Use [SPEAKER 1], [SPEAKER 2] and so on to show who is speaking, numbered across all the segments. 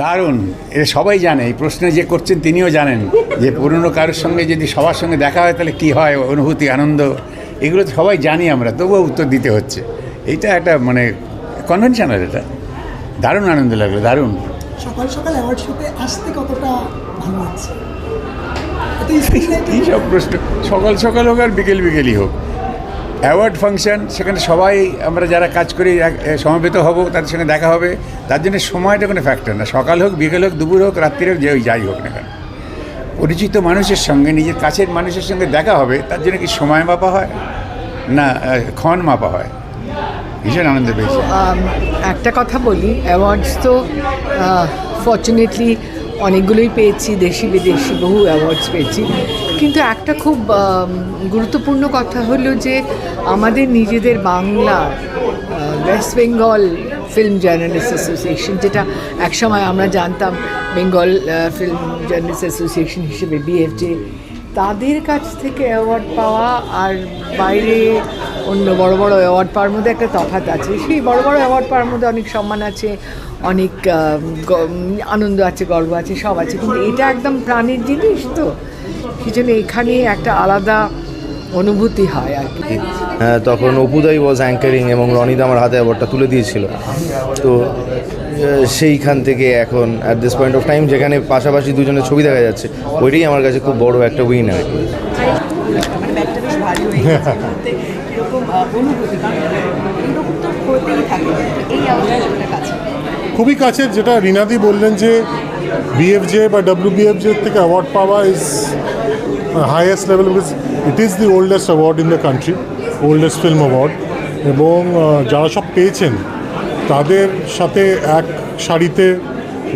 [SPEAKER 1] দারুণ। এটা সবাই জানে এই প্রশ্ন যে করছেন তিনিও জানেন যে পুরনো কারোর সঙ্গে যদি সবার সঙ্গে দেখা হয় তাহলে কী হয় অনুভূতি আনন্দ এগুলো তো সবাই জানি আমরা তবুও উত্তর দিতে হচ্ছে। এইটা একটা মানে কনভেনশনাল এটা। দারুণ আনন্দ লাগল দারুণ।
[SPEAKER 2] সকাল সকাল অ্যাওয়ার্ড শোতে আসতে কতটা ভালো লাগছে?
[SPEAKER 1] কী সব প্রশ্ন সকাল সকাল হোক আর বিকেল বিকেলই হোক। অ্যাওয়ার্ড ফাংশন, সেখানে সবাই আমরা যারা কাজ করি সমবেত হব, তাদের সঙ্গে দেখা হবে। তার জন্য সময়টা কোনো ফ্যাক্টর না। সকাল হোক, বিকেল হোক, দুপুর হোক, রাত্রি হোক, যে যাই হোক না কেন। পরিচিত মানুষের সঙ্গে, নিজের কাছের মানুষের সঙ্গে দেখা হবে, তার জন্য কি সময় মাপা হয়? না ক্ষণ মাপা হয়। ভীষণ আনন্দ পেয়েছি।
[SPEAKER 3] একটা কথা বলি, অ্যাওয়ার্ডস তো ফর্চুনেটলি অনেকগুলোই পেয়েছি, দেশি বিদেশি বহু অ্যাওয়ার্ডস পেয়েছি। কিন্তু একটা খুব গুরুত্বপূর্ণ কথা হলো যে আমাদের নিজেদের Bangla West Bengal film journalist association যেটা একসময় আমরা জানতাম বেঙ্গল ফিল্ম জার্নালিস্ট অ্যাসোসিয়েশন হিসেবে বিএফজে তাদের কাছ থেকে অ্যাওয়ার্ড পাওয়া আর বাইরে অন্য বড় বড় অ্যাওয়ার্ড পাওয়ার মধ্যে একটা তফাৎ আছে। সেই বড় বড় অ্যাওয়ার্ড পাওয়ার মধ্যে অনেক সম্মান আছে অনেক আনন্দ আছে গর্ব আছে সব আছে। কিন্তু এটা একদম প্রাণের জিনিস তো। সেই জন্য এখানে একটা আলাদা অনুভূতি হয় আর কি।
[SPEAKER 4] হ্যাঁ, তখন অপুদাই ওয়াজ অ্যাঙ্কারিং এবং রনিদা আমার হাতে অ্যাওয়ার্ডটা তুলে দিয়েছিল। তো সেইখান থেকে এখন at this point of time যেখানে পাশাপাশি দুজনের ছবি দেখা যাচ্ছে ওইটাই আমার কাছে খুব বড় একটা উইন আর কি
[SPEAKER 5] মানে হয়ে
[SPEAKER 6] খুবই কাছের যেটা রিনাদি বললেন যে বিএফজে বা ডাব্লিউবিএফজে থেকে অ্যাওয়ার্ড পাওয়া is highest level because it is the oldest award in the country oldest film award এবং যারা সব পেয়েছেন তাদের সাথে এক সারিতে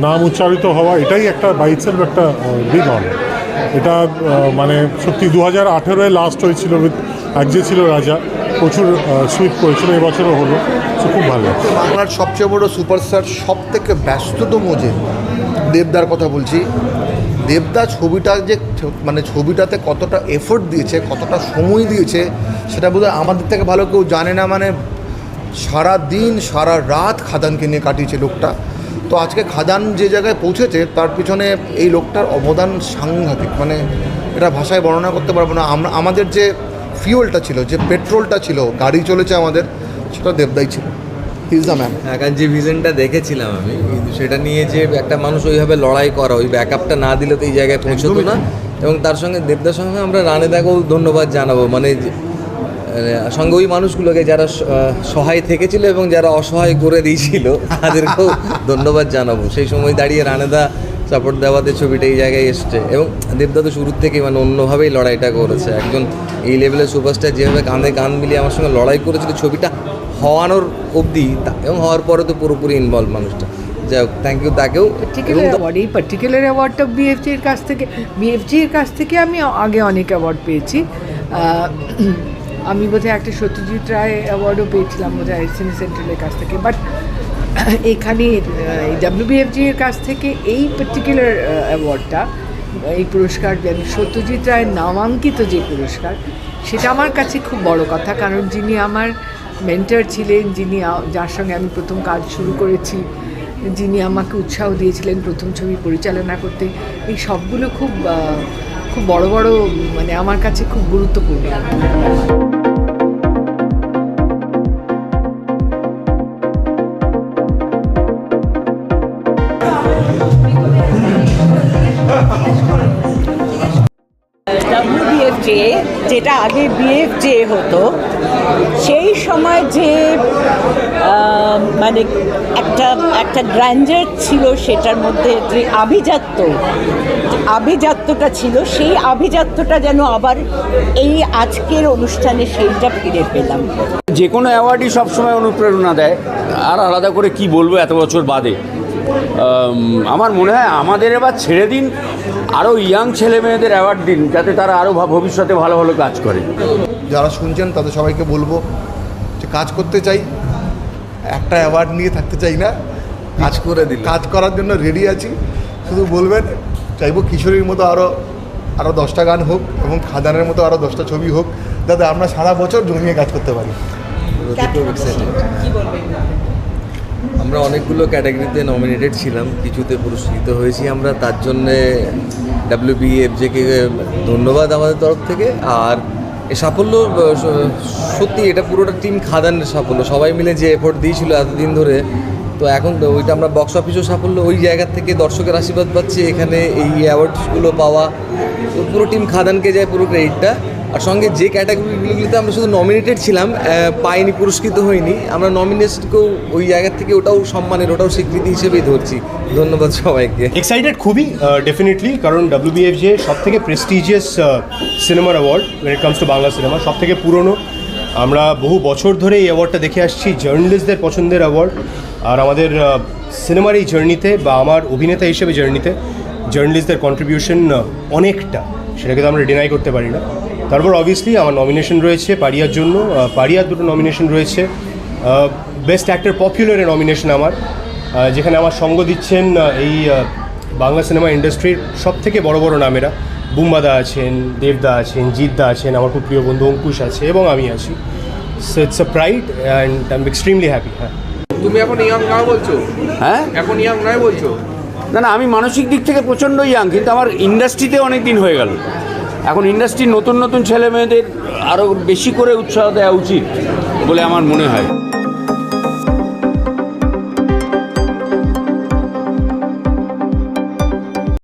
[SPEAKER 6] নাম উচ্চারিত হওয়া এটাই একটা বাইটসেলফ একটা বিগ অন এটা মানে সত্যি দু হাজার আঠেরোয় লাস্ট হয়েছিল উইথ এক যে ছিল রাজা, প্রচুর সুইট করেছিল, এবছরও হলো। তো খুব ভালো
[SPEAKER 7] বাংলার সবচেয়ে বড় সুপারস্টার সব থেকে ব্যস্ততম যে দেবদার কথা বলছি, দেবদা ছবিটা যে মানে ছবিটাতে কতটা এফোর্ট দিয়েছে, কতটা সময় দিয়েছে, সেটা বোধহয় আমাদের থেকে ভালো কেউ জানে না মানে সারা দিন সারা রাত খাদানকে নিয়ে কাটিয়েছে লোকটা। তো আজকে খাদান যে জায়গায় পৌঁছেছে তার পিছনে এই লোকটার অবদান সাংঘাতিক। মানে এটা ভাষায় বর্ণনা করতে পারব না। আমরা আমাদের যে ফিউলটা ছিল যে পেট্রোলটা ছিল গাড়ি চলেছে আমাদের সেটা দেবদাই ছিল। ইজ দ্য ম্যান
[SPEAKER 8] হ্যাঁ কারণ যে ভিজনটা দেখেছিলাম আমি কিন্তু সেটা নিয়ে যে একটা মানুষ ওইভাবে লড়াই করা ওই ব্যাকআপটা না দিলে তো এই জায়গায় পৌঁছতো না। এবং তার সঙ্গে দেবদার সঙ্গে আমরা রানে রানেদাকেও ধন্যবাদ জানাব। মানে সঙ্গে ওই মানুষগুলোকে যারা সহায় থেকেছিল এবং যারা অসহায় করে দিয়েছিল তাদেরকেও ধন্যবাদ জানাব। সেই সময় দাঁড়িয়ে রানেদা সাপোর্ট দেওয়াতে ছবিটা এই জায়গায় এসছে এবং দেবদা তো শুরুর থেকেই মানে অন্যভাবেই লড়াইটা করেছে। একজন এই লেভেলের সুপারস্টার যেভাবে কাঁধে কাঁধ মিলিয়ে আমার সঙ্গে লড়াই করেছিল ছবিটা হওয়ানোর অবধি তা- এবং হওয়ার পরে তো পুরোপুরি ইনভলভ মানুষটা। যাই হোক থ্যাংক ইউ তাকেও।
[SPEAKER 3] অ্যাওয়ার্ড এই পার্টিকুলার অ্যাওয়ার্ডটা বিএফজির কাছ থেকে বিএফজির কাছ থেকে আমি আগে অনেক অ্যাওয়ার্ড পেয়েছি। আমি বোধহয় একটা সত্যজিৎ রায় অ্যাওয়ার্ডও পেয়েছিলাম বোধহয় সিনে সেন্ট্রালের কাছ থেকে। বাট এখানে ডাব্লিউবিএফজি এর কাছ থেকে এই পার্টিকুলার অ্যাওয়ার্ডটা এই পুরস্কার সত্যজিৎ রায়ের নামাঙ্কিত যে পুরস্কার, সেটা আমার কাছে খুব বড় কথা। কারণ যিনি আমার মেন্টার ছিলেন, যিনি যার সঙ্গে আমি প্রথম কাজ শুরু করেছি, যিনি আমাকে উৎসাহ দিয়েছিলেন প্রথম ছবি পরিচালনা করতে, এই সবগুলো খুব খুব বড় বড় মানে আমার কাছে খুব গুরুত্বপূর্ণ।
[SPEAKER 5] যেটা আগে বিএফজে হতো, সেই সময় যে মানে একটা একটা গ্র্যান্ডার ছিল সেটার মধ্যে যে আভিজাত্য আভিজাত্যটা ছিল, সেই আভিজাত্যটা যেন আবার এই আজকের অনুষ্ঠানে সেইটা ফিরে পেলাম।
[SPEAKER 9] যে কোনো অ্যাওয়ার্ডই সবসময় অনুপ্রেরণা দেয়। আর আলাদা করে কি বলব এত বছর বাদে? আমার মনে হয় আমাদের এবার ছেড়ে দিন আরও ইয়াং ছেলে মেয়েদের অ্যাওয়ার্ড দিন যাতে তারা আরও ভবিষ্যতে ভালো ভালো কাজ করে।
[SPEAKER 7] যারা শুনছেন তাদের সবাইকে বলব যে কাজ করতে চাই একটা অ্যাওয়ার্ড নিয়ে থাকতে চাই না। কাজ
[SPEAKER 8] করে দিন
[SPEAKER 7] কাজ করার জন্য রেডি আছি। শুধু বলবেন চাইব কিশোরীর মতো আরও আরও দশটা গান হোক এবং খাদানের মতো আরও দশটা ছবি হোক যাতে আমরা সারা বছর জমিয়ে কাজ করতে পারি।
[SPEAKER 8] আমরা অনেকগুলো ক্যাটাগরিতে নমিনেটেড ছিলাম, কিছুতে পুরস্কৃত হয়েছি আমরা, তার জন্যে ডাব্লিউবিএফজেকে ধন্যবাদ আমাদের তরফ থেকে। আর এই সাফল্য সত্যি এটা পুরোটা টিম খাদানের সাফল্য, সবাই মিলে যে এফোর্ট দিয়েছিল এতদিন ধরে, তো এখন ওইটা আমরা বক্স অফিসও সাফল্য, ওই জায়গা থেকে দর্শকের আশীর্বাদ পাচ্ছি, এখানে এই অ্যাওয়ার্ডসগুলো পাওয়া, তো পুরো টিম খাদানকে যায় পুরো ক্রেডিটটা আর সঙ্গে যে ক্যাটাগরিগুলিতে আমরা শুধু নমিনেটেড ছিলাম পাইনি, পুরস্কৃত হইনি। আমরা নমিনেশনকেও ওই জায়গা থেকে ওটাও সম্মানের, ওটাও স্বীকৃতি হিসেবেই ধরছি। ধন্যবাদ সবাইকে।
[SPEAKER 10] এক্সাইটেড খুবই ডেফিনেটলি কারণ ডাব্লিউবিএফজে সব থেকে প্রেস্টিজিয়াস সিনেমার award when it comes to Bangla cinema সব থেকে পুরনো। আমরা বহু বছর ধরে এই অ্যাওয়ার্ডটা দেখে আসছি জার্নালিস্টদের পছন্দের অ্যাওয়ার্ড আর আমাদের সিনেমার এই জার্নিতে বা আমার অভিনেতা হিসেবে জার্নিতে জার্নালিস্টদের কন্ট্রিবিউশন অনেকটা। সেটাকে তো আমরা ডিনাই করতে পারি না। তারপর অবভিয়াসলি আমার নমিনেশন রয়েছে পারিয়ার জন্য। পারিয়ার দুটো নমিনেশন রয়েছে। বেস্ট অ্যাক্টর পপুলারের নমিনেশন আমার। যেখানে আমার সঙ্গ দিচ্ছেন এই বাংলা সিনেমা ইন্ডাস্ট্রির সব থেকে বড় বড় নামেরা। বুম্বাদা আছেন দেবদা আছেন জিতদা আছেন আমার খুব প্রিয় বন্ধু অঙ্কুশ আছে এবং আমি আছি। So it's a pride and I am extremely happy হ্যাঁ।
[SPEAKER 11] তুমি এখন ইয়াং না বলছো?
[SPEAKER 9] হ্যাঁ?
[SPEAKER 11] এখন ইয়াং নয় বলছো?
[SPEAKER 9] না না আমি মানসিক দিক থেকে প্রচণ্ড ইয়াং কিন্তু আমার ইন্ডাস্ট্রিতে অনেক দিন হয়ে গেল। এখন ইন্ডাস্ট্রির নতুন নতুন ছেলে মেয়েদের আরও বেশি করে উৎসাহ দেওয়া উচিত বলে আমার মনে হয়।